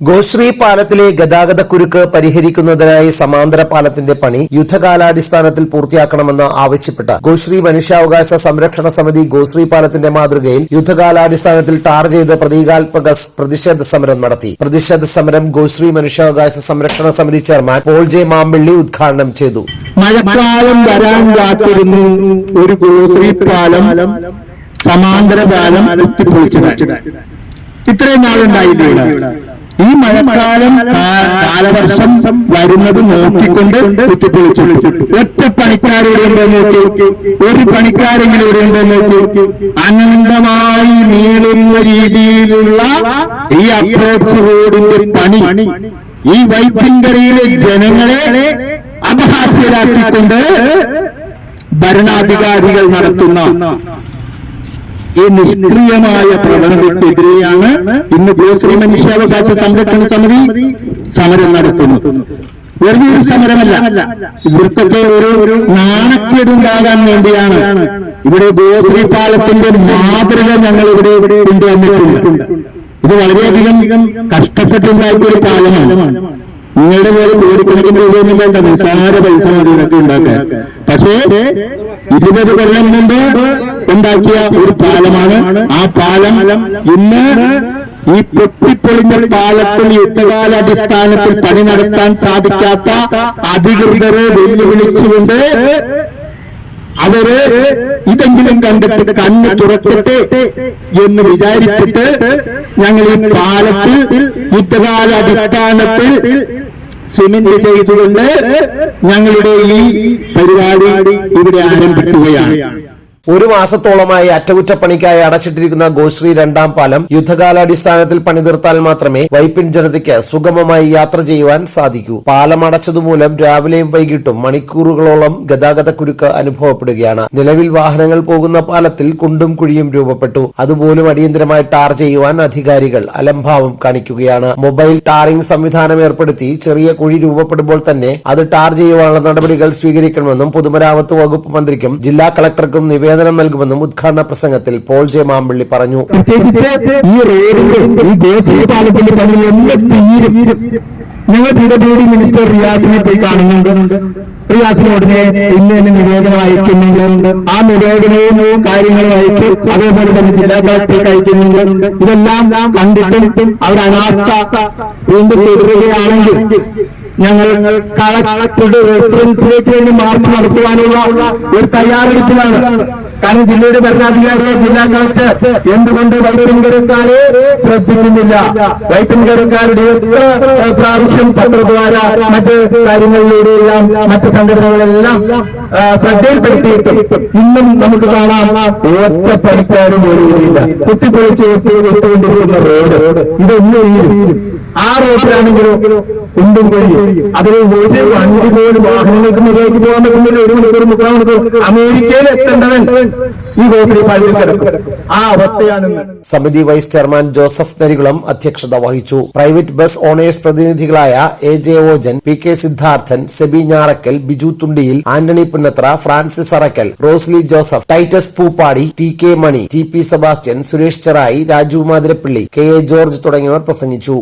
ഗോശ്രീ പാലത്തിലെ ഗതാഗത കുരുക്ക് പരിഹരിക്കുന്നതിനായി സമാന്തര പാലത്തിന്റെ പണി യുദ്ധകാലാടിസ്ഥാനത്തിൽ പൂർത്തിയാക്കണമെന്ന് ആവശ്യപ്പെട്ട് ഗോശ്രീ മനുഷ്യാവകാശ സംരക്ഷണ സമിതി ഗോശ്രീ പാലത്തിന്റെ മാതൃകയിൽ യുദ്ധകാലാടിസ്ഥാനത്തിൽ ടാർ ചെയ്ത് പ്രതീകാത്മക പ്രതിഷേധ സമരം നടത്തി. പ്രതിഷേധ സമരം ഗോശ്രീ മനുഷ്യാവകാശ സംരക്ഷണ സമിതി ചെയർമാൻ പോൾ ജെ മാമ്പിള്ളി ഉദ്ഘാടനം ചെയ്തു. മഴക്കാലം വരാൻ കാത്തിരുന്നു ഒരു ഗോശ്രീ പാലം സമാന്തര പാലം ഇത്രയും നാളുണ്ടായില്ല ഈ മഴക്കാലം കാലവർഷം വരുന്നത് നോക്കിക്കൊണ്ട് കുത്തിപ്പൊളിച്ചു. ഒറ്റ പണിക്കാരിവിടെയുണ്ടോ നോക്കി. ഒരു പണിക്കാരെങ്കിലും ഇവിടെ ഉണ്ടോ നോക്കി. അനന്തമായി നീളുന്ന രീതിയിലുള്ള ഈ അപ്രോച്ച് റോഡിന്റെ പണി. ഈ വൈപ്പിൻകരയിലെ ജനങ്ങളെ അപഹാസ്യരാക്കിക്കൊണ്ട് ഭരണാധികാരികൾ നടത്തുന്ന ഈ നിഷ്ക്രിയമായ പ്രവണതയ്ക്കെതിരെയാണ് ഇന്ന് ഗോശ്രീ മനുഷ്യാവകാശ സംരക്ഷണ സമിതി സമരം നടത്തുന്നത്. വെറുതെ ഒരു സമരമല്ല. ഇവർക്കൊക്കെ ഒരു നാണക്കേടുണ്ടാകാൻ വേണ്ടിയാണ് ഇവിടെ ഗോശ്രീ പാലത്തിന്റെ മാതൃക ഞങ്ങൾ ഇവിടെ കൊണ്ടുവന്നിട്ടുണ്ട്. ഇത് വളരെയധികം കഷ്ടപ്പെട്ടുണ്ടാക്കിയ ഒരു പാലമാണ്. നിങ്ങളുടെ പേര് കോടിക്കണക്കിന് രൂപയൊന്നും വേണ്ട. നിസ്സാര പൈസ മതി ഇതൊക്കെ ഉണ്ടാക്കാൻ. പക്ഷേ ഇരുപത് കൊല്ലം മുമ്പ് ഉണ്ടാക്കിയ ഒരു പാലമാണ്. ആ പാലം ഇന്ന് ഈ പൊട്ടിപ്പൊളിഞ്ഞ പാലത്തിൽ യുദ്ധകാലാടിസ്ഥാനത്തിൽ പണി നടത്താൻ സാധിക്കാത്ത അധികൃതരെ വെല്ലുവിളിച്ചുകൊണ്ട് അവർ ഇതെങ്കിലും കണ്ടിട്ട് കണ്ണ് തുറക്കട്ടെ എന്ന് വിചാരിച്ചിട്ട് ഞങ്ങൾ ഈ പാലത്തിൽ യുദ്ധകാലാടിസ്ഥാനത്തിൽ സിമന്റ് ചെയ്തുകൊണ്ട് ഞങ്ങളുടെ ഈ പരിപാടി ഇവിടെ ആരംഭിക്കുകയാണ്. ഒരു മാസത്തോളമായി അറ്റകുറ്റപ്പണിക്കായി അടച്ചിട്ടിരിക്കുന്ന ഗോശ്രീ രണ്ടാം പാലം യുദ്ധകാലാടിസ്ഥാനത്തിൽ പണിതീർത്താൽ മാത്രമേ വൈപ്പിൻ ജനതയ്ക്ക് സുഗമമായി യാത്ര ചെയ്യുവാൻ സാധിക്കൂ. പാലം അടച്ചതുമൂലം രാവിലെയും വൈകിട്ടും മണിക്കൂറുകളോളം ഗതാഗത കുരുക്ക് അനുഭവപ്പെടുകയാണ്. നിലവിൽ വാഹനങ്ങൾ പോകുന്ന പാലത്തിൽ കുണ്ടും കുഴിയും രൂപപ്പെട്ടു. അതുപോലും അടിയന്തരമായി ടാർ ചെയ്യുവാൻ അധികാരികൾ അലംഭാവം കാണിക്കുകയാണ്. മൊബൈൽ ടാറിംഗ് സംവിധാനം ഏർപ്പെടുത്തി ചെറിയ കുഴി രൂപപ്പെടുമ്പോൾ തന്നെ അത് ടാർ ചെയ്യുവാനുള്ള നടപടികൾ സ്വീകരിക്കണമെന്നും പൊതുമരാമത്ത് വകുപ്പ് മന്ത്രിക്കും ജില്ലാ കളക്ടർക്കും നിവേദനം നൽകുമെന്നും ഉദ്ഘാടന പ്രസംഗത്തിൽ പോൾ ജെ മാമ്പള്ളി പറഞ്ഞു. ഈ റോഡിന്റെ ഈ ദേശീയ പാലത്തിന്റെ പണി തീരും. ഞങ്ങൾ പി മിനിസ്റ്റർ റിയാസിനെ പോയി കാണുന്നുണ്ട്. റിയാസിന് ഉടനെ ഇന്ന് തന്നെ നിവേദനം അയക്കുന്നുണ്ട്. ആ നിവേദനവും കാര്യങ്ങളും അയച്ച് അതേപോലെ തന്നെ ജില്ലാ കളക്ടർക്ക് അയക്കുന്നുണ്ട്. ഇതെല്ലാം കണ്ടിട്ടും അവർ അനാസ്ഥ വീണ്ടും തുടരുകയാണെങ്കിൽ ഞങ്ങൾ കളക്ടറുടെ റെസിഡൻസിലേക്ക് വേണ്ടി മാർച്ച് നടത്തുവാനുള്ള ഒരു തയ്യാറെടുപ്പിലാണ്. കാരണം ജില്ലയുടെ ഭരണാധികാരിയെ ജില്ലാ കളക്ടർ എന്തുകൊണ്ട് വൈപ്പിൻകരക്കാരെ ശ്രദ്ധിക്കുന്നില്ല? വൈപ്പിൻകരക്കാരുടെ പ്രാവശ്യം പത്രദ്വാര മറ്റ് കാര്യങ്ങളിലൂടെയെല്ലാം മറ്റ് സംഘടനകളെല്ലാം ശ്രദ്ധയിൽപ്പെടുത്തിയിട്ടും ഇന്നും നമുക്ക് കാണാം ഒറ്റ പണിക്കാരും പോലുമില്ല കുത്തിപ്പൊളിച്ച് വിട്ടുകൊണ്ടിരിക്കുന്ന റോഡ്. ഇതൊന്നും തീരും ആ റോഡിലാണെങ്കിലും ഉണ്ടും കഴിയും അതിൽ ഒരു വണ്ടി പോലും വാഹനങ്ങൾക്ക് മുകളിലേക്ക് പോകാൻ പറ്റുന്നില്ല. ഒരു മണിക്കൂർ മുക്കാൽ മണിക്കൂർ അമേരിക്കയിൽ എത്തേണ്ടവൻ ഈ ഗോശ്രീ പാലിൽ കിടക്കും. ആ അവസ്ഥയാണെന്ന് സമിതി വൈസ് ചെയർമാൻ ജോസഫ് നരികുളം അധ്യക്ഷത വഹിച്ചു. Private bus owners പ്രതിനിധികളായ A J Ojan P K Siddharthan Sebi Njarakkal Biju Thundiyil Antony Punnathra Francis Arakkal Rosly Joseph Titus Pooppadi T K Mani T P Sebastian Suresh Cherai Raju Mathirappilly K A George തുടങ്ങിയവർ പ്രസംഗിച്ചു.